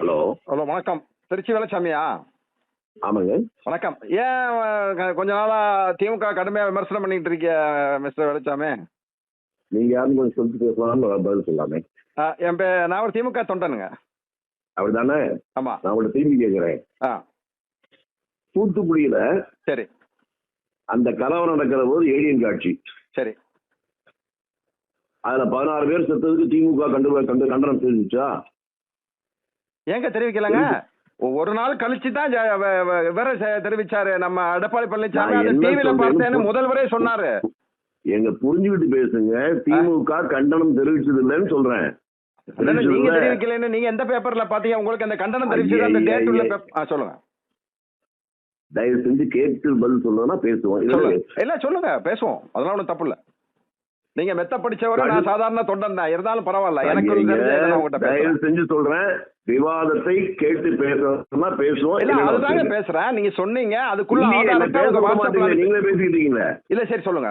Hello. Hello வணக்கம். திருச்சி வேலைச்சாமியா? ஆமாங்க. வணக்கம். ஏன் கொஞ்ச நாளா திமுக கடுமையா விமர்சனம் பண்ணிட்டு இருக்கிய மிஸ்டர் வேலைச்சாமி? நீங்க யாரும் கொஞ்சம் சொல்லிட்டு பேசலாம்னு பதில் சொல்லாமே. என் பே நான் ஒரு திமுக தொண்டனுங்க. அப்படிதானே? ஆமா. நான் உங்கள்ட்ட திரும்பி கேட்கிறேன் ஆ. தூத்துக்குடியில சரி. அந்த கலவரம் நடக்கிற போது ஏடியன் காட்சி. சரி. அதுல பதினாறு பேர் செத்ததுக்கு திமுக கண்டு கண்டு கண்டனம் தெரிவிச்சா ஏங்க தெரிவிக்கலங்க? ஒரு நாள் கழிச்சு தான் விவரம் தெரிவிச்சாரு நம்ம எடப்பாடி பழனிசாமி டிவில சொல்றேன்னு பார்த்தேன்னு முதல்வரே சொன்னாரு. எங்க புரிஞ்சுக்கிட்டு பேசுங்க. திமுக கண்டனம் தெரிவிச்சது இல்லைன்னு சொல்றேன் நீங்க. தெரிவிக்கலன்னு நீங்க எந்த பேப்பர்ல பாத்தீங்க உங்களுக்கு அந்த கண்டனம் தெரிவிச்சது அந்த டேட் உள்ள சொல்லுங்க. தயவு செஞ்சு கேட்டு பதில் சொல்லணும்னா பேசுவோம். இல்ல சொல்லுங்க. இல்ல சொல்லுங்க. பேசுவோம். அதெல்லாம் ஒண்ணும் தப்பு இல்ல. நீங்க மெத்த படிச்சவரு நான் சாதாரண தொண்டன் தான். இருந்தாலும் பரவாயில்ல. எனக்கு தயவு செஞ்சு சொல்றேன். விவாதத்தை கேட்டு பேசணும்னா பேசுவோம் இல்ல அதுதாங்க. பேசுறேன். நீங்க சொன்னீங்க அதுக்குள்ள நீங்களே பேசிக்கிட்டு இருக்கீங்களே இல்ல சரி சொல்லுங்க.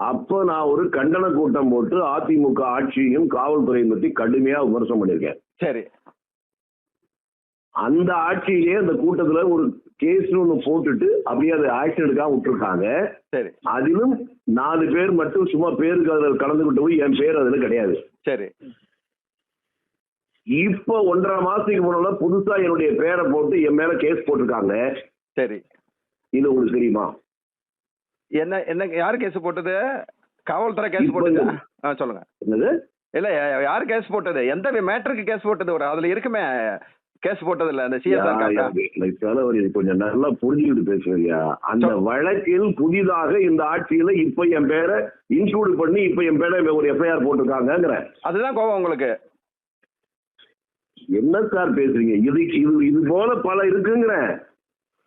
அப்ப நான் ஒரு கண்டன கூட்டம் போட்டு அதிமுக ஆட்சியையும் காவல்துறையும் பத்தி கடுமையா விமர்சனம் பண்ணிருக்கேன் சரி. அந்த ஆட்சியிலேயே அந்த கூட்டத்துல ஒரு கேஸ் ஒண்ணு போட்டுட்டு அப்படியே அதை ஆக்ஷன் எடுக்காம விட்டுருக்காங்க. சரி. அதிலும் நாலு பேர் மட்டும் சும்மா பேருக்கு அதில் கலந்துகிட்டு போய் என் பேர் அதுல கிடையாது. சரி. இப்ப ஒன்றரை மாசத்துக்கு முன்னால புதுசா என்னுடைய பேரை போட்டு என் மேல கேஸ் போட்டிருக்காங்க. சரி. இது உங்களுக்கு தெரியுமா? என்ன என்ன யாரு கேஸ் போட்டது? காவல்துறை கேஸ் போட்டது? ஆ சொல்லுங்க. என்னது? இல்ல யாரு கேஸ் போட்டது? எந்த மேட்டருக்கு கேஸ் போட்டது? ஒரு அதுல இருக்குமே கேஸ் போட்டது இல்ல அந்த சிஎஸ்ஆர் கொஞ்சம் நல்லா புரிஞ்சுக்கிட்டு பேசுறியா? அந்த வழக்கில் புதிதாக இந்த ஆட்சியில இப்ப என் பேரை இன்க்ளூட் பண்ணி இப்ப என் பேரை ஒரு எஃப்ஐஆர் போட்டிருக்காங்கங்கிற. அதுதான் கோவம் உங்களுக்கு. என்ன சார் பேசுறீங்க? இது இது இது போல பல இருக்குங்கிறேன்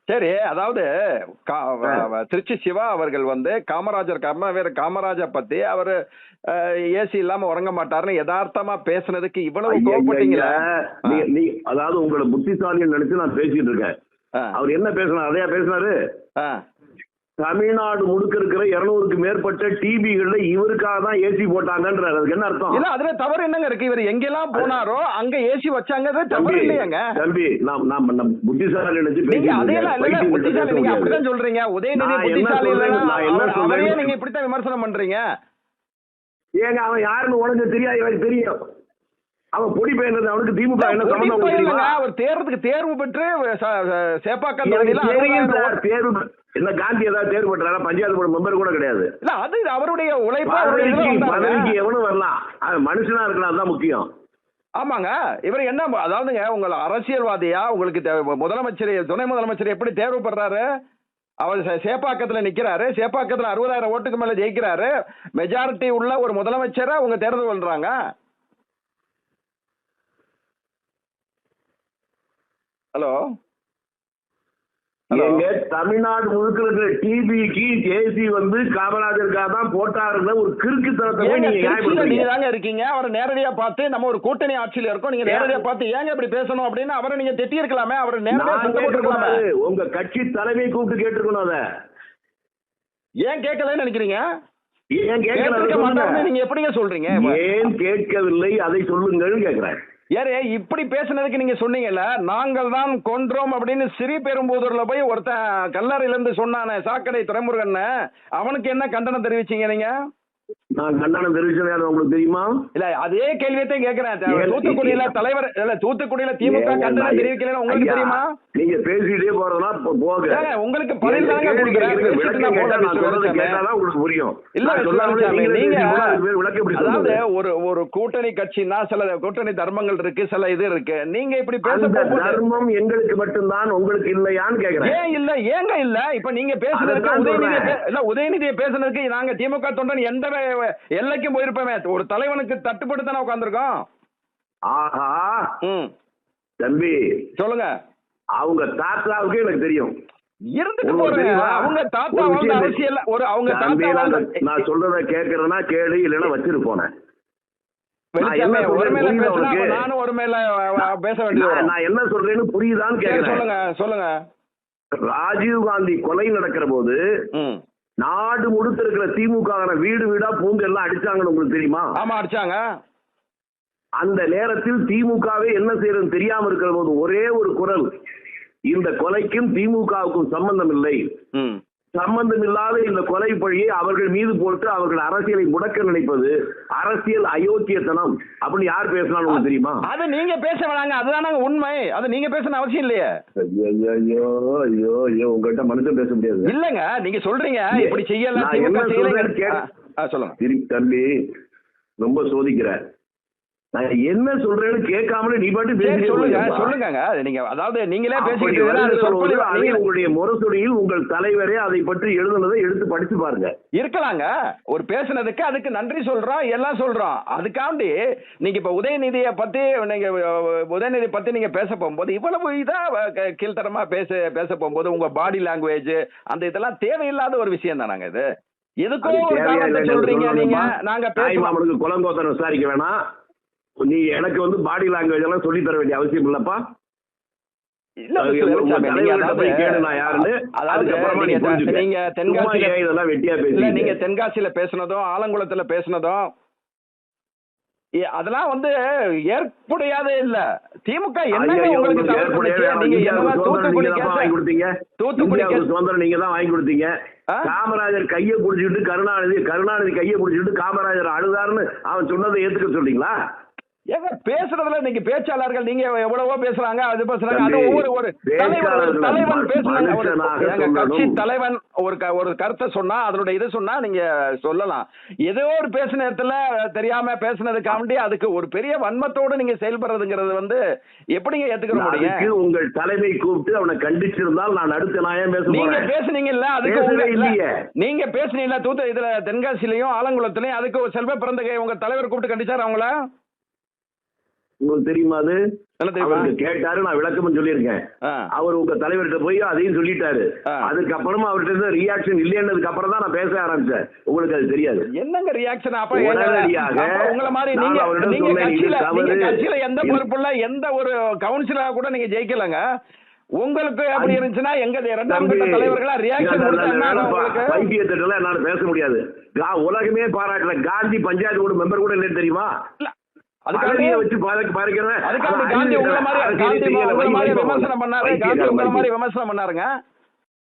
சரி அதாவது திருச்சி சிவா அவர்கள் வந்து காமராஜர் கர்மவீர காமராஜர் பத்தி அவரு ஏசி இல்லாம உறங்க மாட்டாருன்னு யதார்த்தமா பேசுனதுக்கு இவ்வளவு நீ- அதாவது உங்களை புத்திசாலின்னு நினைச்சு நான் பேசிட்டு இருக்கேன். அவர் என்ன பேசினார் அதையா பேசினாரு? ஆ. தமிழ்நாடு முழுக்க இருக்கிற இருநூறுக்கு மேற்பட்ட டிபிகள்ல இவருக்காக தான் ஏசி போட்டாங்கன்றாரு. அதுக்கு என்ன அர்த்தம்? இல்ல அதுல தவறு என்னங்க இருக்கு? இவர் எங்கெல்லாம் போனாரோ அங்க ஏசி வச்சாங்க தவறு இல்லையாங்க. தம்பி நாம் நாம் நம்ம புத்திசாலி நினைச்சு இருக்கேன். இல்ல புத்திசாலி நீங்க. அப்படிதான் சொல்றீங்க. உதயநிதி புத்திசாலி சொல்றேன்? அவரையே நீங்க இப்படித்தான் விமர்சனம் பண்றீங்க? ஏங்க அவன் யாருன்னு உனக்கு தெரியாது தெரியும். அவன் பொடி பையன் அவனுக்கு திமுக என்ன சம்பந்தம்? அவர் தேர்வுக்கு தேர்வு பெற்று ச- ச- சேப்பாக்கம் எனக்கு தொகுதியில தெரியும் அறுபதாயிரம் சார், ஓட்டு- தேர்வு என்ன காந்தி ஏதாவது தேர்வு பண்றாரா பஞ்சாயத்து போர்டு மெம்பர் கூட கிடையாது. இல்ல அது அவருடைய உழைப்பு பதவிக்கு எவனும் வரலாம். அவன் மனுஷனா இருக்கலாம் அதுதான் முக்கியம். ஆமாங்க. இவர் என்ன அதாவதுங்க உங்களை அரசியல்வாதியா? உங்களுக்கு முதலமைச்சர் துணை முதலமைச்சர் எப்படி தேர்வு பண்றாரு அவர் சேப்பாக்கத்துல நிக்கிறாரு. சேப்பாக்கத்துல அறுபதாயிரம் ஓட்டுக்கு மேல ஜெயிக்கிறாரு. மெஜாரிட்டி உள்ள ஒரு முதலமைச்சரை உங்க தேர்தல் பண்றாங்க? ஹலோ எங்க தமிழ்நாடு முழுக்க இருக்கிற டிபிக்கு ஜேசி வந்து காமராஜருக்காக தான் போட்டாருன்னு ஒரு கிறுக்குத்தனத்தை போய் ஏங்க நீங்க தாங்க இருக்கீங்க. அவரை நேரடியா பார்த்து நம்ம ஒரு கூட்டணி ஆட்சியில இருக்கோம். நீங்க நேரடியா பார்த்து ஏங்க இப்படி பேசணும் அப்படின்னு அவரை நீங்க திட்டி இருக்கலாமே அவரை நேரடியா. உங்க கட்சி தலைமை கூப்பிட்டு கேட்டிருக்கணும் அத. ஏன் கேட்கலன்னு நினைக்கிறீங்க? ஏன் கேட்கல. நீங்க எப்படிங்க சொல்றீங்க? ஏன் கேட்கவில்லை? அதை சொல்லுங்கள்னு கேக்குறேன் யாரு இப்படி பேசுனதுக்கு நீங்க சொன்னீங்கல்ல நாங்கள் தான் கொன்றோம் அப்படின்னு சிறி பெரும்புதூர்ல போய் ஒருத்தன் கல்லறையில இருந்து சொன்னானே சாக்கடை துறைமுருகன் அவனுக்கு என்ன கண்டனம் தெரிவிச்சீங்க நீங்க? நான் கண்டனம் உங்களுக்கு தெரியுமா? இல்ல அதே கேள்வியத்தையும் கேக்குறேன். ஏன் தூத்துக்குடியில தலைவர் இல்ல தூத்துக்குடியில திமுக கண்டனம் தெரிவிக்கலன்னு உங்களுக்கு தெரியுமா? நீங்க பேசிட்டே போறதுனா போக உங்களுக்கு பதில் தாங்க கொடுக்குறேன். உங்களுக்கு புரியும். இல்ல நீங்க அதாவது? ஒரு ஒரு கூட்டணி கட்சினா சில கூட்டணி தர்மங்கள் இருக்கு சில இது இருக்கு. நீங்க இப்படி பேச தர்மம் எங்களுக்கு மட்டும்தான் உங்களுக்கு இல்லையான்னு கேக்குறேன். ஏன் இல்ல? ஏங்க இல்ல? இப்ப நீங்க அதைத்தான் உதயநிதி. இல்ல உதயநிதியை பேசுனதுக்கு நாங்க திமுக தொண்டன் எந்த எல்லைக்கும் போயிருப்போமே. ஒரு தலைவனுக்கு தட்டுப்பட்டு தானே உட்காந்துருக்கோம் ஆஹா தம்பி. சொல்லுங்க. அவங்க தாத்தாவுக்கு எனக்கு தெரியும். இருந்துட்டு போறேன்? அவங்க தாத்தா வாழ்ந்த அரசியல் ஒரு அவங்க தாத்தா நான் சொல்றத கேக்குறேன்னா கேளு இல்லைன்னா வச்சிரு போனேன்? நானும் ஒரு மேல பேச வேண்டியது நான் என்ன சொல்றேன்னு புரியுதான்னு கேக்குறேன். சொல்லுங்க சொல்லுங்க. ராஜீவ் காந்தி கொலை நடக்கிற போது நாடு முழுக்க இருக்கிற திமுக வீடு வீடா பூந்து எல்லாம் அடிச்சாங்கன்னு உங்களுக்கு தெரியுமா? ஆமா அடிச்சாங்க. அந்த நேரத்தில் திமுகவே என்ன செய்யறது தெரியாம இருக்கிற போது ஒரே ஒரு குரல் இந்த கொலைக்கும் திமுகவுக்கும் சம்பந்தம் இல்லை. ம் சம்பந்தம் இல்லாத இந்த கொலை பழியை அவர்கள் மீது போட்டு அவர்கள் அரசியலை முடக்க நினைப்பது அரசியல் அயோக்கியத்தனம் அப்படின்னு யார் பேசினாலும் உங்களுக்கு தெரியுமா? அது நீங்க பேச வேணாங்க. அதுதானங்க உண்மை. அது நீங்க பேசணும் அவசியம் இல்லையே. ஐயோ ஐயோ ஐயோ உங்ககிட்ட மனுஷன் பேச முடியாது. இல்லங்க. நீங்க சொல்றீங்க. இப்படி செய்யல நான் திமுக என்ன செய்யலைங்க. சொல்றேன்னு கேளு. ஆ, ஆ, சொல்லுங்க. திரு தம்பி ரொம்ப சோதிக்கிற நான் என்ன சொல்றேன்னு கேட்காமலே நீ பாட்டு பேசிட்டே சொல்லுங்க. சொல்லுங்க நீங்க அதாவது நீங்களே பேசிட்டு உங்களுடைய முரசொலியில் உங்கள் தலைவரே அதை பற்றி எழுதுனதை எடுத்து படிச்சு பாருங்க. இருக்கலாங்க. ஒரு பேசுனதுக்கு அதுக்கு நன்றி சொல்றோம் எல்லாம் சொல்றோம். அதுக்காண்டி நீங்க இப்ப உதயநிதியை பத்தி நீங்க உதயநிதி பத்தி நீங்க பேச போகும்போது இவ்வளவு இதா கீழ்த்தரமா பேச பேச போகும்போது உங்க பாடி லாங்குவேஜ் அந்த இதெல்லாம் தேவையில்லாத ஒரு விஷயம் தானாங்க இது? எதுக்கோ அது ஒரு தேவையா காரணத்தை இல்லைன்னு சொல்றீங்க நீங்க? நாங்க குலங்கோத்தரம் விசாரிக்க வேணாம். நீ எனக்கு வந்து பாடி லாங்குவேஜ் எல்லாம் சொல்லி தர வேண்டிய அவசியம் இல்லப்பா. நீங்க தென்காசியில பேசுனதும் ஆலங்குளத்துல பேசுனதும் அதெல்லாம் வந்து ஏற்புடையாதே இல்ல. திமுக? காமராஜர் கையை பிடிச்சிட்டு கருணாநிதி கருணாநிதி கையை பிடிச்சிட்டு காமராஜர் அழுதாருன்னு அவன் சொன்னதை ஏத்துக்க சொல்றீங்களா? ஏங்க பேசுறதுல நீங்க பேச்சாளர்கள் நீங்க எவ்வளவோ பேசுறாங்க அது பேசுறாங்க. அது ஒவ்வொரு ஒரு தலைவன் தலைவன் எங்க கட்சி. தலைவன் ஒரு ஒரு கருத்தை சொன்னா அதனுடைய இது சொன்னா நீங்க சொல்லலாம். ஏதோ ஒரு பேசின இடத்துல தெரியாம பேசுனதுக்காண்டி அதுக்கு ஒரு பெரிய வன்மத்தோடு நீங்க செயல்படுறதுங்கிறது வந்து எப்படிங்க ஏத்துக்கிற முடியும்? உங்கள் தலைமை கூப்பிட்டு அவனை கண்டிச்சிருந்தால் நான் அடுத்து நான் பேச நீங்க பேசுனீங்கல்ல அதுக்கு உங்க-. நீங்க பேசுனீங்கல்ல தூத்த இதுல தென்காசிலையும் ஆலங்குளத்திலையும் அதுக்கு ஒரு செல்வ பிறந்தகை உங்க தலைவர் கூப்பிட்டு கண்டிச்சாரு அவங்கள? உங்களுக்கு தெரியுமா அது? கேட்டாரு நான் விளக்கமும் சொல்லியிருக்கேன். அவர் உங்க தலைவர்கிட்ட போய் அதையும் சொல்லிட்டாரு. அதுக்கப்புறமா அவர்கிட்ட இருந்து ரியாக்ஷன் இல்லைன்னதுக்கு அப்புறம் தான் நான் பேச ஆரம்பிச்சேன். உங்களுக்கு அது தெரியாது. என்னங்க ரியாக்ஷன் அப்ப உங்கள மாதிரி நீங்க நீங்க கட்சியில நீங்க தவறு. கட்சியில எந்த பொறுப்புல எந்த ஒரு கவுன்சிலரா கூட நீங்க ஜெயிக்கலங்க. உங்களுக்கு அப்படி இருந்துச்சுன்னா எங்க இரண்டாம் கட்ட தலைவர்களா ரியாக்ஷன் என்னால பேச முடியாது. உலகமே பாராட்டுற காந்தி பஞ்சாயத்து கூட மெம்பர் கூட இல்லைன்னு தெரியுமா? இல்ல, அதுக்காண்டி பதவியை வச்சு பாராட்டுறேன். அதுக்காண்டி காந்தி உங்களை மாதிரி காந்தி உங்களை மாதிரி விமர்சனம் பண்ணாரு காந்தி உங்களை மாதிரி. விமர்சனம் பண்ணாருங்க